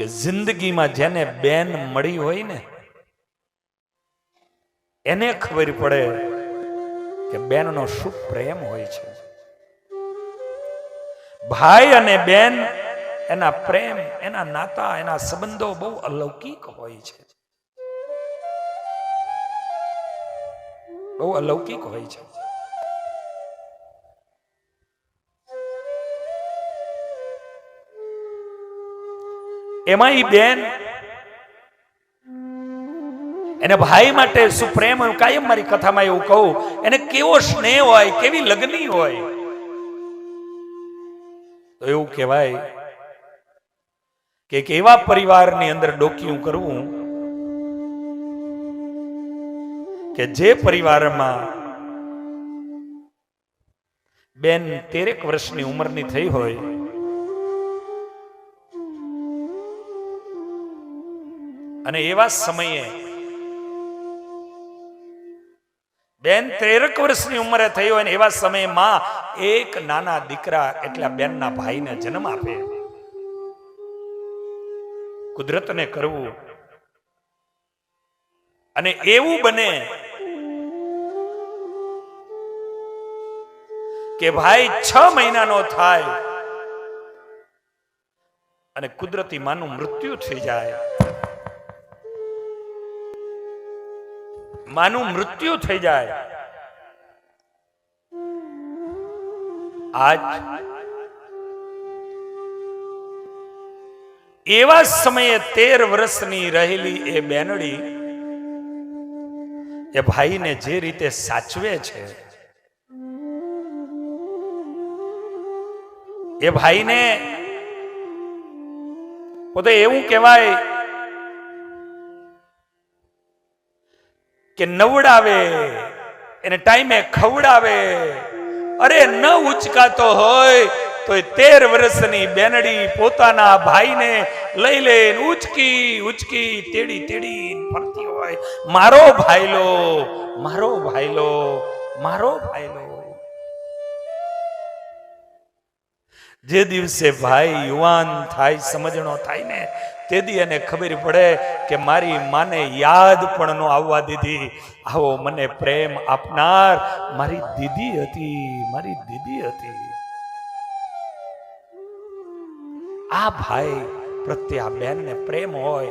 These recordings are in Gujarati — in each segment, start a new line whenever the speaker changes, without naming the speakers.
કે જિંદગીમાં જેને બેન મળી હોય ને, એને ખબર પડે કે બેનનો શું પ્રેમ હોય છે. ભાઈ અને બેન, એના પ્રેમ, એના નાતા, એના સંબંધો બહુ અલૌકિક હોય છે. બહુ અલૌકિક હોય છે. એમાં એ બેન એને ભાઈ માટે શું પ્રેમ હોય કાયમ મારી કથામાં એવું કહું, એને કેવો સ્નેહ હોય, કેવી લગ્ની હોય. તો એવું કહેવાય કે કેવા પરિવારની અંદર ડોકિયું કરવું કે જે પરિવારમાં બેન તેરેક વર્ષની ઉંમરની થઈ હોય અને એવા સમયે બેન તેરક વર્ષની ઉંમરે થઈ હોય ને એવા સમયે માં એક નાના દીકરા એટલે બેનના ભાઈને જન્મ આપે. કુદરતને કરવું. અને એવું બને કે ભાઈ છ મહિનાનો થાય અને કુદરતી માનું મૃત્યુ થઈ જાય. માનું મૃત્યુ થઈ જાય. આજ એવા સમયે તેર વર્ષની રહેલી એ બેનડી એ ભાઈને જે રીતે સાચવે છે, એ ભાઈને પોતે એવું કહેવાય કે નવડાવે, એને ટાઈમે ખવડાવે. અરે ન ઉચકાતો હોય તો એ તેર વર્ષની બેનડી પોતાના ભાઈને લઈ લે ઉચકી ઉચકી, તેડી તેડી ફરતી હોય. મારો ભાઈલો મારો ભાઈલો મારો ભાઈલો. જે દિવસે ભાઈ યુવાન થાય, સમજણો થાય ને, તે દી એને ખબર પડે કે મારી માને યાદ પણ નો આવવા દીધી. આવો મને પ્રેમ આપનાર મારી દીદી હતી, મારી દીદી હતી. આ ભાઈ પ્રત્યે આ બેનને પ્રેમ હોય.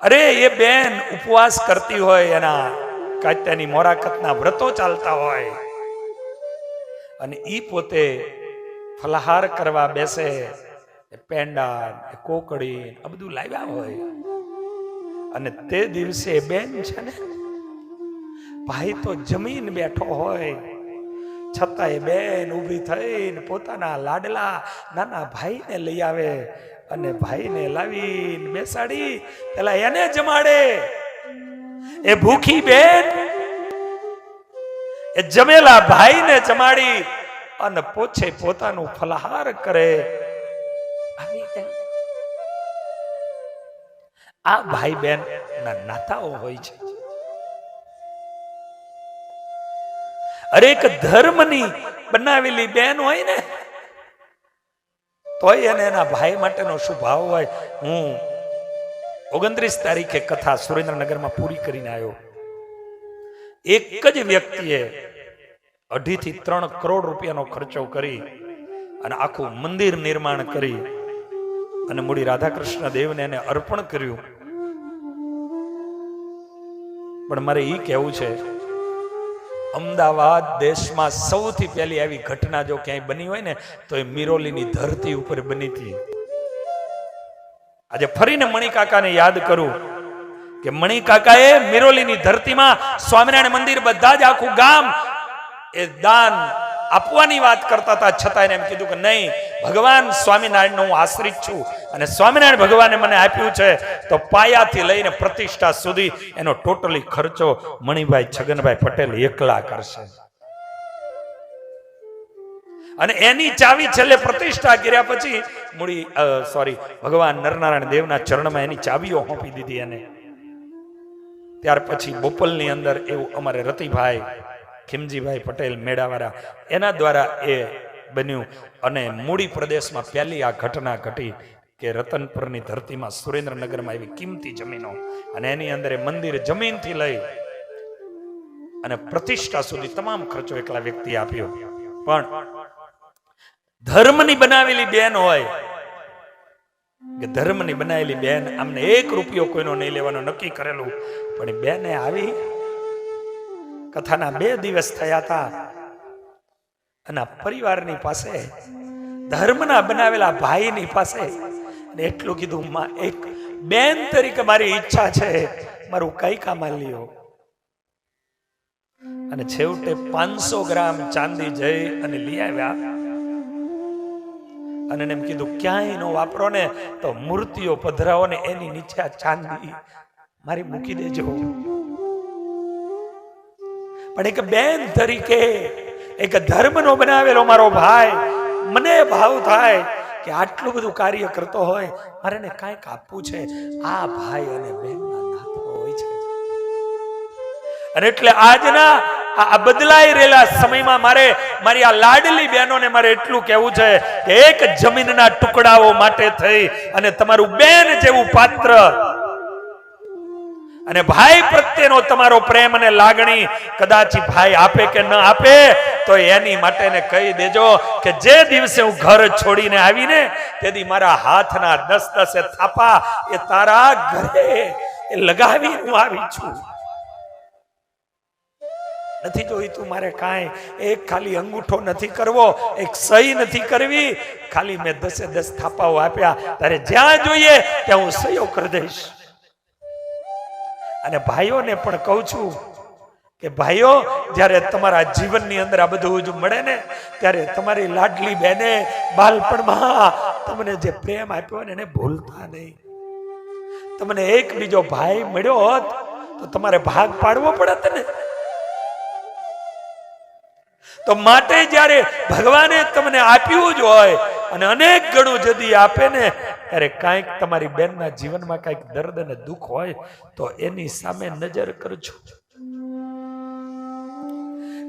અરે, એ બેન ઉપવાસ કરતી હોય, એના કાત્યાની મોરાકતના વ્રતો ચાલતા હોય. અને ઈ પોતે ફલાહાર કરવા બેસે પેંડા કોકડી, આ બધું લાવ્યા હોય. અને તે દિવસે બેન છે ને, ભાઈ તો જમીન બેઠો હોય. છતાંય બેન ઊભી થઈને પોતાના લાડલા નાના ભાઈને લઈ આવે અને ભાઈને લાવીને બેસાડી, પેલા એને જમાડે. એ ભૂખી બેન, એ જમેલા ભાઈને જમાડી અને પોછે પોતાનું ફલહાર કરે. આ ભાઈ બેન ના નાતાઓ હોય છે. અરે એક ધર્મની બનાવેલી બેન હોય ને તોય એને એના ભાઈ માટેનો શું ભાવ હોય. હું ઓગણત્રીસ તારીખે કથા સુરેન્દ્રનગરમાં પૂરી કરીને આવ્યો. એક જ વ્યક્તિએ અઢી થી ત્રણ કરોડ રૂપિયાનો ખર્ચો કરી અને આખું મંદિર નિર્માણ કરી અને મૂડી રાધાકૃષ્ણ દેવને એને અર્પણ કર્યું. પણ મારે એ કહેવું છે, અમદાવાદ દેશમાં સૌથી પહેલી આવી ઘટના જો ક્યાંય બની હોય ને, તો એ મિરોલીની ધરતી ઉપર બની હતી. આજે ફરીને મણિકાકાને યાદ કરું કે મણિકાકાએ મિરોલીની ધરતીમાં સ્વામિનારાયણ મંદિર બધા જ આખું ગામ એ દાન આપવાની વાત કરતા હતા છતાં એને એમ કીધું કે નહીં, ભગવાન સ્વામિનારાયણનો હું આશ્રિત છું અને સ્વામિનારાયણ ભગવાને મને આપ્યું છે, તો પાયાથી લઈને પ્રતિષ્ઠા સુધી એનો ટોટલી ખર્ચો મણિભાઈ છગનભાઈ પટેલ એકલા કરશે. અને એની ચાવી છેલ્લે પ્રતિષ્ઠા કર્યા પછી મૂડી સોરી ભગવાન નરનારાયણ દેવના ચરણમાં એની ચાવીઓ સોંપી દીધી એને. ત્યાર પછી બોપલની અંદર એવું અમારે રતિભાઈ ખીમજીભાઈ પટેલ મેળાવાળા, એના દ્વારા એ બન્યું. અને મૂડી પ્રદેશમાં પહેલી આ ઘટના ઘટી કે રતનપુરની ધરતીમાં સુરેન્દ્રનગરમાં એવી કિંમતી જમીનો અને એની અંદર એ મંદિર જમીનથી લઈ અને પ્રતિષ્ઠા સુધી તમામ ખર્ચો એકલા વ્યક્તિ આપ્યો. પણ ધર્મની બનાવેલી બેન હોય, કે ધર્મની બનાવેલી બેન, આમને એક રૂપિયો કોઈનો નહીં લેવાનો, નક્કી કરેલું. પણ બેને આવી કથાના બે દિવસ થયા હતા અને પરિવારની પાસે, ધર્મના બનાવેલા ભાઈની પાસે એટલું કીધું, માં, એક બેન તરીકે મારી ઈચ્છા છે. મારું કઈ કામ લ્યો અને છેવટે પાંચસો ગ્રામ ચાંદી જઈ અને લઈ આવ્યા. અને એમ કીધું, ક્યાંય નો વાપરો ને તો મૂર્તિઓ પધરાવો ને એની નીચે ચાંદી મારી મૂકી દેજો. પણ એક બેન તરીકે એક ધર્મનો બનાવેલો મારો ભાઈ, મને ભાવ થાય કે આટલું બધું કાર્ય કરતો હોય, મારે એને કાંઈક આપવું છે. આ ભાઈ અને બહેનના હોય છે. અને એટલે આજના આ બદલાઈ રહેલા સમયમાં મારે મારી આ લાડલી બહેનોને મારે એટલું કહેવું છે કે એક જમીનના ટુકડાઓ માટે થઈ અને તમારું બેન જેવું પાત્ર અને ભાઈ પ્રત્યેનો તમારો પ્રેમ અને લાગણી કદાચ ભાઈ આપે કે ન આપે, તો એની માટે ને કહી દેજો કે જે દિવસે હું ઘર છોડીને આવીને તેથી મારા હાથના દસ દસે થાપા એ તારા ઘરે એ લગાવી હું આવી છું. નથી જોઈતું મારે કાંઈ. એક ખાલી અંગૂઠો નથી કરવો, એક સહી નથી કરવી. ખાલી મેં દસે દસ થાપાઓ આપ્યા. તારે જ્યાં જોઈએ ત્યાં હું સહીઓ કરી દઈશ. અને ભાઈઓને પણ કહું છું કે ભાઈઓ, જ્યારે તમારા જીવનની અંદર આ બધું જ મળે ને, ત્યારે તમારી લાડલી બેને બાલપણમાં તમને જે પ્રેમ આપ્યો ને એને ભૂલતા નહીં. તમને એક બીજો ભાઈ મળ્યો હોત, તો તમારે ભાગ પાડવો પડત ને. તો માટે જ્યારે ભગવાને તમને આપ્યું જ હોય અને અનેક ગણું જદી આપે ને, ત્યારે કાંઈક તમારી બેનના જીવનમાં કાંઈક દર્દ અને દુઃખ હોય, તો એની સામે નજર કરજો.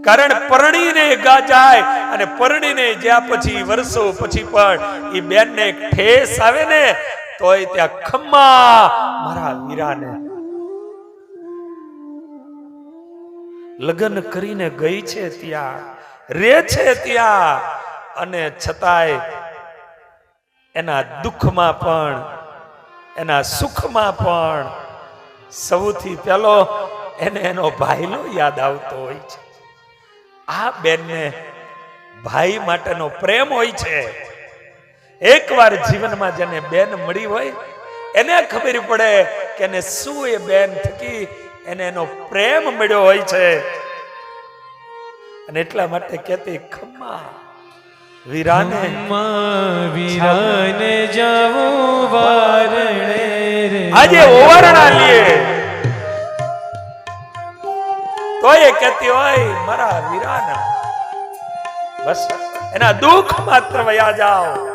કારણ પરણીને ગા જાય અને પરણીને જ્યાં પછી વર્ષો પછી પણ એ બેનને ઠેસ આવે ને, તોય ત્યાં ખમ્મા મારા વીરાને લગ્ન કરીને ગઈ છે ત્યાં, રે છે ત્યાં, અને છતાંય એના દુઃખમાં પણ, એના સુખમાં પણ સૌથી પહેલો એને એનો ભાઈનો યાદ આવતો હોય છે. આ બેનને ભાઈ માટેનો પ્રેમ હોય છે. એકવાર જીવનમાં જેને બેન મળી હોય, એને ખબર પડે કે એને શું એ બેન થકી એને એનો પ્રેમ મળ્યો હોય છે. અને એટલા માટે કહેતી, ખમ્મા. વીરાને.
વીરાને જવું વારણે
આજે ઓવરણા લીએ. તોય કહેતી હોય મારા વીરાના. બસ. એના દુઃખ માત્ર વયા જાઓ.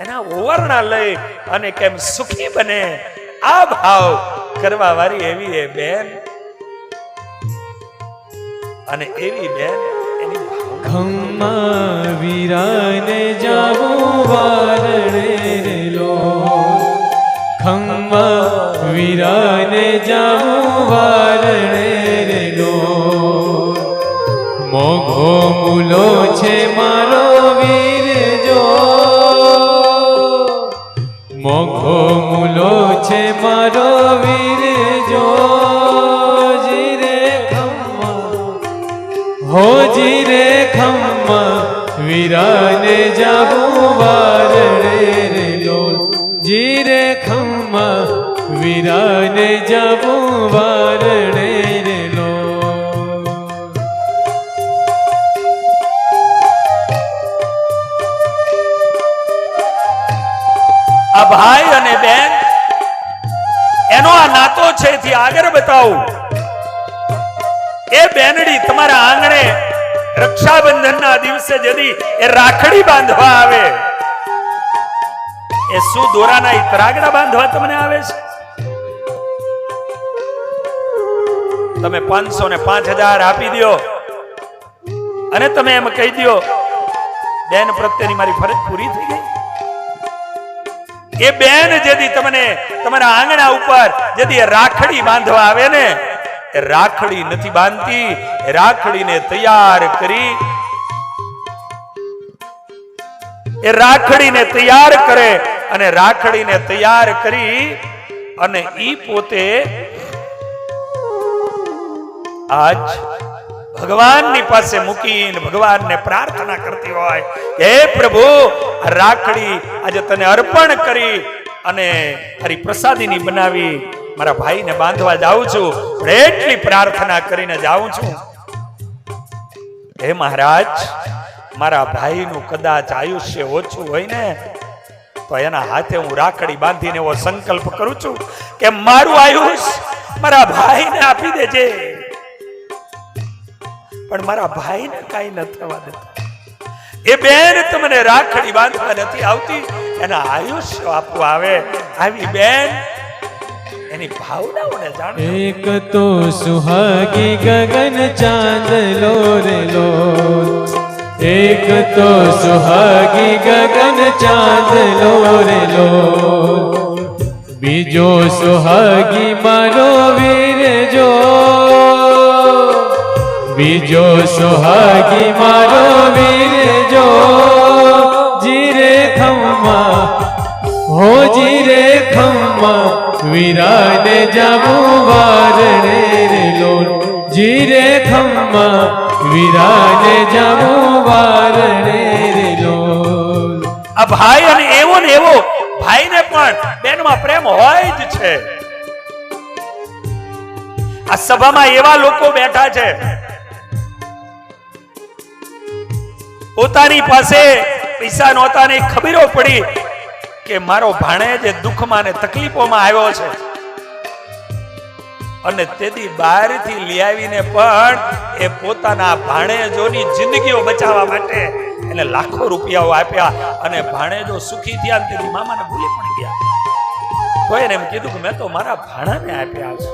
એના ઓવરણા લઈ અને કેમ સુખી બને. આ ભાવ કરવા વાળી એવી એ બેન. અને એવી બેન
ખમ્મા વીરાને જાવું વારણે રે લો. ખમ્મા વીરાને જાવું વારણે રે લો. મોઘો મૂલો છે મારો વીર જો. મોઘો મૂલો છે મારો વીર જો. હોજી રે ખમ્મા, વીરાને જાવું વારણે રે લોલ જી રે ખમ્મા, વીરાને જાવું વારણે રે
આ ભાઈ અને બેન, એનો આ નાતો છે આગળ બતાવું. એ બેનડી તમારા આંગણે રક્ષાબંધનના દિવસે જદી એ રાખડી બાંધવા આવે. એ શું દોરાના ઈ તરાગડા બાંધવા તમને આવે છે? તમે પાંચસો ને પાંચ હજાર આપી દો અને તમે એમ કહી દો બેન, પ્રત્યેની મારી ફરજ પૂરી થઈ ગઈ. એ બેન જેદી તમને તમારા આંગણા ઉપર જેદી રાખડી બાંધવા આવે ને રાખડી નથી બાંધતી રાખડીને તૈયાર કરી એ રાખડીને તૈયાર કરે અને રાખડીને તૈયાર કરી અને ઈ પોતે આજ ભગવાનની પાસે મૂકીને ભગવાનને પ્રાર્થના કરતી હોય હે પ્રભુ રાખડી આજે તને અર્પણ કરી અને તારી પ્રસાદીની બનાવી મારા ભાઈને બાંધવા જાઉં છું. એટલી પ્રાર્થના કરીને જાઉં છું. હે મહારાજ, મારા ભાઈનું કદાચ આયુષ્ય ઓછું હોય ને, તો એના હાથે હું રાખડી બાંધીને એવો સંકલ્પ કરું છું કે મારું આયુષ મારા ભાઈને આપી દેજે. પણ મારા ભાઈને કઈ ન થવા દેતા. એ બેન તમને રાખડી બાંધવા નથી આવતી, એના આયુષ્ય આપવા આવે. આવી બેન એની ભાવનાઓને જાણો
એક તો સુહાગી ગગન ચાંદલો રે લો. એક તો સુહાગી ગગન ચાંદલો રે લો. બીજો સુહાગી મારો વીર જો. બીજો સુહાગી મારો વીર જો. જીરે ખમ્મા. હો જીરે ખમ્મા. વીરાને જાવું વારણે રે લોલ જીરે ખમ્મા વિરાને જાવું વારણે રે લોલ
આ ભાઈ અને એવો ને એવો, ભાઈને પણ બેનમાં પ્રેમ હોય જ છે. આ સભામાં એવા લોકો બેઠા છે. પોતાની પાસે પૈસા નહોતા ને ખબરો પડી. કે મારો ભાણે જે દુઃખમાં ને તકલીફોમાં આવ્યો છે, અને તેથી બહારથી લઈ આવીને પણ એ પોતાના ભાણેજોની જિંદગીઓ બચાવવા માટે એને લાખો રૂપિયાઓ આપ્યા અને ભાણેજો સુખી થયા તેની મામાને ભૂલી પણ ગયા. કોઈ એમ કીધું કે મેં તો મારા ભાણાને આપ્યા છે.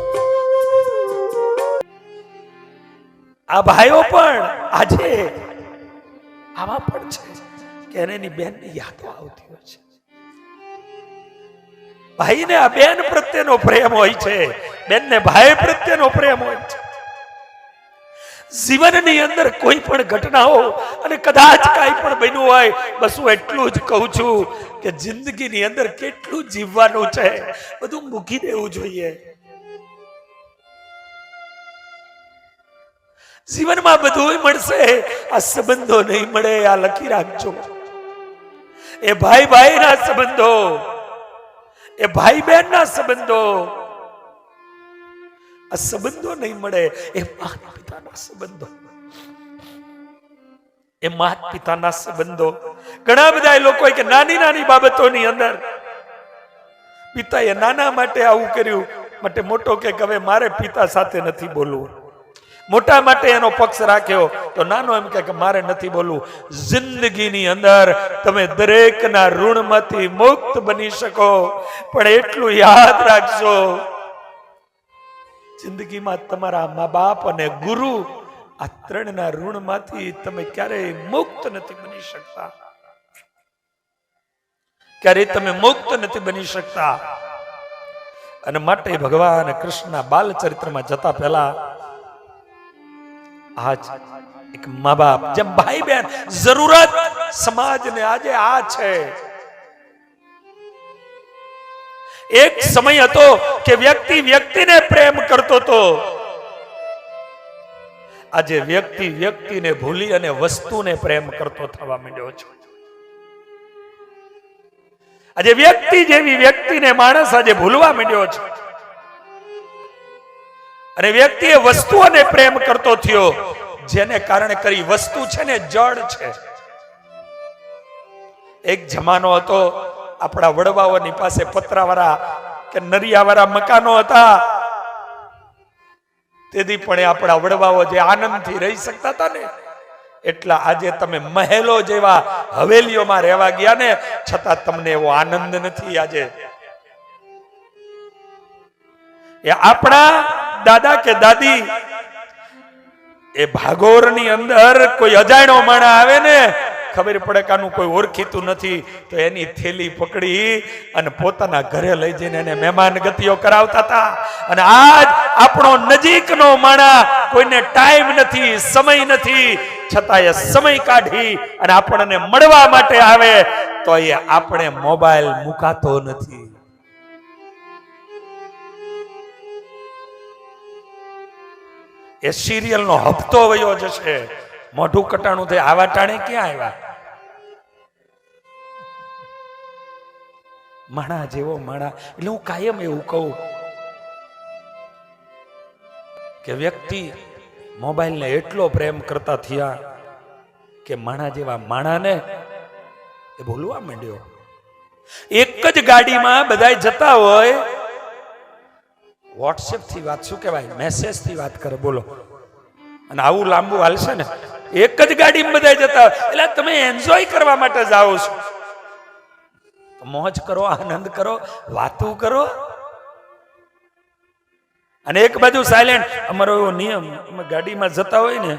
આ ભાઈઓ પણ આજે આવા પણ છે કે એની બેનની યાદો આવતી હોય છે. ભાઈને આ બેન પ્રત્યેનો પ્રેમ હોય છે. બેનને ભાઈ પ્રત્યેનો પ્રેમ હોય છે. જીવનની અંદર કોઈ પણ ઘટનાઓ અને કદાચ કાંઈ પણ બન્યું હોય, બસ હું એટલું જ કહું છું કે જિંદગીની અંદર કેટલું જીવવાનું છે, બધું મૂકી દેવું જોઈએ. જીવનમાં બધું મળશે, આ સંબંધો નહીં મળે, આ લખી રાખજો. એ ભાઈ ભાઈના સંબંધો એ ભાઈ બહેનના સંબંધો. આ સંબંધો નહીં મળે, એ માતા પિતાના સંબંધો. એ માતા પિતાના સંબંધો. ઘણા બધા લોકો કે નાની નાની બાબતોની અંદર પિતાએ નાના માટે આવું કર્યું, માટે મોટો કે હવે મારે પિતા સાથે નથી બોલવું. મોટા માટે એનો પક્ષ રાખ્યો. તો નાનો એમ કે મારે નથી બોલવું. જિંદગીની અંદર તમે દરેકના ઋણમાંથી મુક્ત બની શકો. પણ એટલું યાદ રાખજો. જિંદગીમાં તમારા મા બાપ અને ગુરુ આ ત્રણના ઋણમાંથી તમે ક્યારેય મુક્ત નથી બની શકતા. ક્યારેય તમે મુક્ત નથી બની શકતા. અને માટે ભગવાન કૃષ્ણના બાલ ચરિત્રમાં જતા પહેલા આજ એક મા બાપ જેમ ભાઈ બહેન જરૂરત સમાજને આજે આ છે. એક સમય હતો કે વ્યક્તિ વ્યક્તિને પ્રેમ કરતો હતો. આજે વ્યક્તિ વ્યક્તિને ભૂલી અને વસ્તુને પ્રેમ કરતો થવા માંડ્યો છે. આજે વ્યક્તિ જેવી વ્યક્તિને માણસ આજે ભૂલવા માંડ્યો છે. અને વ્યક્તિ એ વસ્તુઓને પ્રેમ કરતો થયો, જેને કારણે કરી વસ્તુ છે ને જડ છે. એક જમાનો હતો, આપણા વડવાઓની પાસે પતરાવાળા કે નરિયાવાળા મકાનો હતા. તેથી પણ આપણા વડવાઓ જે આનંદથી રહી શકતા હતા ને, એટલા આજે તમે મહેલો જેવા હવેલીઓમાં રહેવા ગયા ને, છતાં તમને એવો આનંદ નથી આજે. એ આપણા દાદા કે દાદી, એ ભાગોરની અંદર કોઈ અજાણ્યો માણા આવે ને, ખબર પડે કે આનું કોઈ ઓળખીતું નથી, તો એની થેલી પકડી અને પોતાના ઘરે લઈ જઈને એને મહેમાન ગતિઓ કરાવતા હતા. અને આજ આપણો નજીકનો માણા કોઈને ટાઈમ નથી, સમય નથી છતાં એ સમય કાઢી અને આપણને મળવા માટે આવે, તો એ આપણે મોબાઈલ મુકાતો નથી. એ સિરિયલનો હપ્તો વયો જશે. મોઢું કટાણું થઈ આવા ટાણે ક્યાં આવ્યા? માણા જેવો માણા. એટલે હું કાયમ એવું કહું કે વ્યક્તિ મોબાઈલને એટલો પ્રેમ કરતા થયા કે માણા જેવા માણાને એ બોલવા માંડ્યો. એક જ ગાડીમાં બધા જતા હોય વોટ્સએપથી વાત, શું કહેવાય? મેસેજથી વાત કરે, બોલો. અને આવું લાંબુ હાલશે ને? એક જ ગાડીમાં બધા જતા. એટલે તમે એન્જોય કરવા માટે જાઓ છો. મોજ કરો, આનંદ કરો, વાતું કરો. અને એક બાજુ સાયલેન્ટ અમારો એવો નિયમ, અમે ગાડીમાં જતા હોય ને,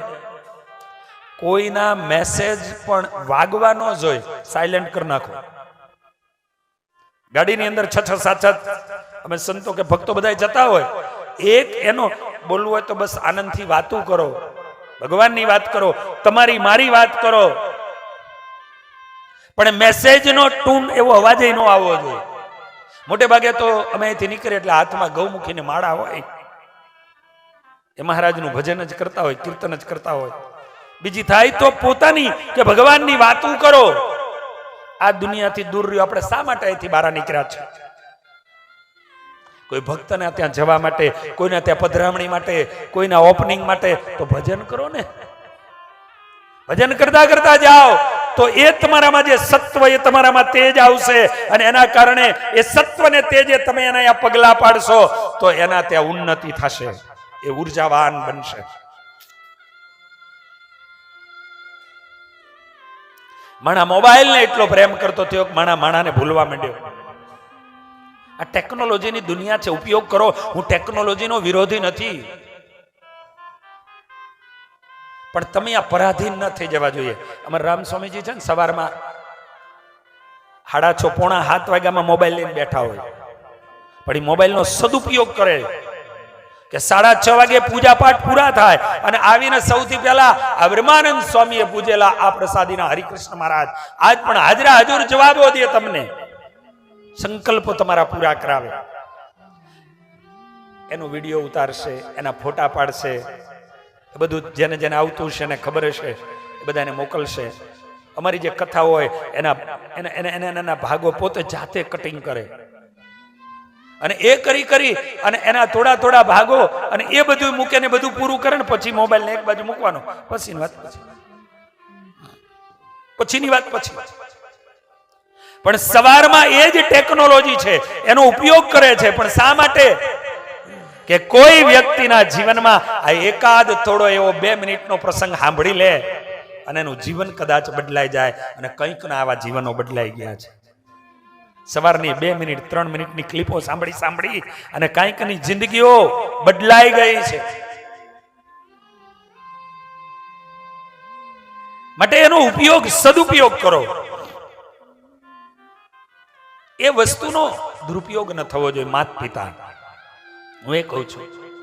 કોઈના મેસેજ પણ વાગવા ન જોઈએ. સાયલેન્ટ કરી નાખો. ગાડીની અંદર છ છ સાત સાત અમે સંતો કે ભક્તો બધા જતા હોય. એક એનો બોલવું હોય તો બસ આનંદથી વાતું કરો. ભગવાનની વાત કરો. તમારી મારી વાત કરો. પણ મેસેજનો ટૂન એવો અવાજ ન આવવો જોઈએ. મોટે ભાગે તો અમે અહીંથી નીકળીએ એટલે હાથમાં ગૌમુખીને માળા હોય. એ મહારાજનું ભજન જ કરતા હોય, કીર્તન જ કરતા હોય. બીજી થાય તો પોતાની કે ભગવાનની વાતું કરો. આ દુનિયાથી દૂર રહ્યો. આપણે શા માટે અહીંથી બહાર નીકળ્યા છે? કોઈ ભક્તને ત્યાં જવા માટે, કોઈના ત્યાં પધરામણી માટે, કોઈના ઓપનિંગ માટે, તો ભજન કરો ને. ભજન કરતા કરતા જાઓ. તો એ તમારામાં જે સત્વ, એ તમારામાં તેજ આવશે. અને એના કારણે એ સત્વને તેજે તમે એના પગલા પાડશો, તો એના ત્યાં ઉન્નતિ થશે. એ ઉર્જાવાન બનશે. માણા મોબાઈલને એટલો પ્રેમ કરતો થયો માણા માણાને ભૂલવા માંડ્યો. આ ટેકનોલોજીની દુનિયા છે, ઉપયોગ કરો. હું ટેકનોલોજીનો વિરોધી નથી. પણ તમે આ પરાધીન ન થઈ જવા જોઈએ. અમારા રામ સ્વામીજી છે ને, સવારમાં સાડા છ પોણા સાત વાગ્યામાં મોબાઈલ લઈને બેઠા હોય. પણ એ મોબાઈલનો સદુપયોગ કરે કે સાડા છ વાગે પૂજા પાઠ પૂરા થાય અને આવીને સૌથી પહેલા આ બ્રહ્માનંદ સ્વામીએ પૂજેલા આ પ્રસાદીના હરિકૃષ્ણ મહારાજ. આજ પણ હાજરા હજુર જવાબો દે તમને. સંકલ્પો તમારા પૂરા કરાવે. એનો વીડિયો ઉતારશે, એના ફોટા પાડશે. એ બધું જેને જેને આવતું છે એને ખબર હશે, એ બધાને મોકલશે. અમારી જે કથા હોય, એના એના એના એના ભાગો પોતે જાતે કટિંગ કરે. અને એ કરી કરી, અને એના થોડા થોડા ભાગો, અને એ બધું મૂકે ને બધું પૂરું કરે ને પછી મોબાઈલ ને એક બાજુ મૂકવાનો. પછીની વાત પછી. પછીની વાત પછી. પણ સવારમાં એ જ ટેકનોલોજી છે, એનો ઉપયોગ કરે છે, પણ શા માટે? કે કોઈ વ્યક્તિના જીવનમાં આ એકાદ થોડો એવો બે મિનિટનો પ્રસંગ સાંભળી લે અને એનું જીવન કદાચ બદલાઈ જાય અને કંઈક ના આવા જીવનો બદલાઈ ગયા છે. સવારની બે મિનિટ, ત્રણ મિનિટની ક્લિપો સાંભળી સાંભળી અને કંઈકની જિંદગીઓ બદલાઈ ગઈ છે. માટે એનો ઉપયોગ સદુપયોગ કરો. એ વસ્તુનો દુરુપયોગ ન થવો જોઈએ માત પિતા હું એ કહું છું